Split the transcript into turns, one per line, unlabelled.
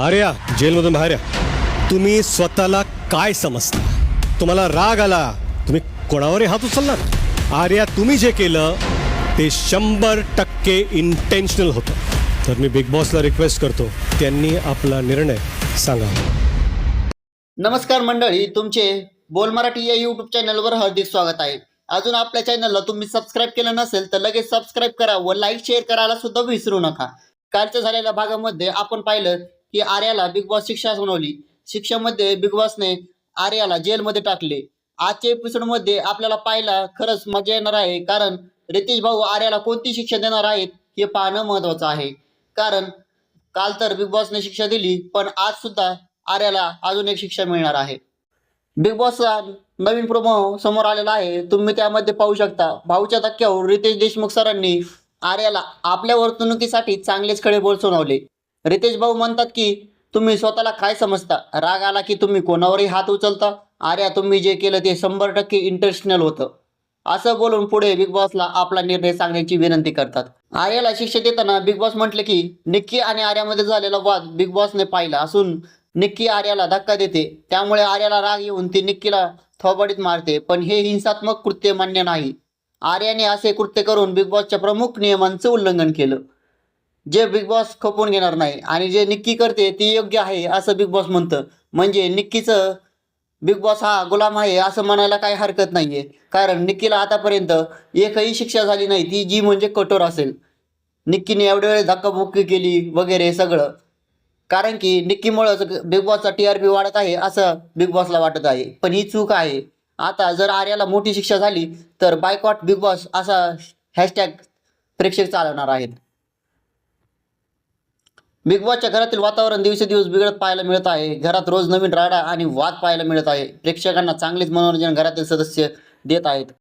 अरे या जेलमधून बाहेर या. तुम्ही स्वतःला काय समजता? तुम्हाला राग आला तुम्ही कोणावरही हात उचलणार? आर्या तुम्ही जे केलं ते शंभर टक्के इंटेन्शनल होतं. तर मी बिग बॉसला रिक्वेस्ट करतो त्यांनी आपला निर्णय सांगा
नमस्कार मंडळी तुमचे बोल मराठी या यूट्यूब चॅनलवर हार्दिक स्वागत आहे. अजून आपल्या चॅनलला तुम्ही सबस्क्राईब केलं नसेल तर लगेच सबस्क्राईब करा व लाईक शेअर करायला सुद्धा विसरू नका. कालच्या झालेल्या भागामध्ये आपण पाहिलं की आर्याला बिग बॉस शिक्षा सुनावली. शिक्षामध्ये बिग बॉसने आर्याला जेलमध्ये टाकले. आजच्या एपिसोडमध्ये आपल्याला पाहायला खरंच मजा येणार आहे. कारण रितेश भाऊ आर्याला कोणती शिक्षा देणार आहेत हे पाहणं महत्वाचं आहे. कारण काल तर बिग बॉसने शिक्षा दिली पण आज सुद्धा आर्याला अजून एक शिक्षा मिळणार आहे. बिग बॉसचा नवीन प्रोमो समोर आलेला आहे. तुम्ही त्यामध्ये पाहू शकता. भाऊच्या धक्क्यावर रितेश देशमुख सरांनी आर्याला आपल्या वर्तणुकीसाठी चांगलेच खडे बोल सुनावले. रितेश भाऊ म्हणतात की तुम्ही स्वतःला काय समजता? राग आला की तुम्ही कोणावरही हात उचलता? आर्या तुम्ही जे केलं ते शंभर टक्के इंटरनॅशनल होतं. असं बोलून पुढे बिग बॉसला आपला निर्णय सांगण्याची विनंती करतात. आर्याला शिक्षा देताना बिग बॉस म्हटले की निक्की आणि आर्यामध्ये झालेला वाद बिग बॉसने पाहिला असून निक्की आर्याला धक्का देते. त्यामुळे आर्याला राग येऊन ती निक्कीला थोबडीत मारते. पण हे हिंसात्मक कृत्य मान्य नाही. आर्याने असे कृत्य करून बिग बॉसच्या प्रमुख नियमांचं उल्लंघन केलं. जे बिग बॉस खपवून घेणार नाही आणि जे निक्की करते ती योग्य आहे असं बिग बॉस म्हणतं. म्हणजे निक्कीचं बिग बॉस हा गुलाम आहे असं म्हणायला काही हरकत नाही आहे कारण निक्कीला आतापर्यंत एकही शिक्षा झाली नाही ती जी म्हणजे कठोर असेल. निक्कीने एवढ्या वेळेस धक्काबुक्की केली वगैरे सगळं. कारण की निक्कीमुळंच बिग बॉसचा टी आर पी वाढत आहे असं बिग बॉसला वाटत आहे. पण ही चूक आहे. आता जर आर्याला मोठी शिक्षा झाली तर बायकॉट बिग बॉस असा हॅशटॅग प्रेक्षक चालवणार आहेत. बिग बॉसच्या घरातील वातावरण दिवसेदिवस बिघडत पाहायला मिळत आहे. घरात रोज नवीन राडा आणि वाद पाहायला मिळत आहे. प्रेक्षकांना चांगलेच मनोरंजन घरातील सदस्य देत आहेत.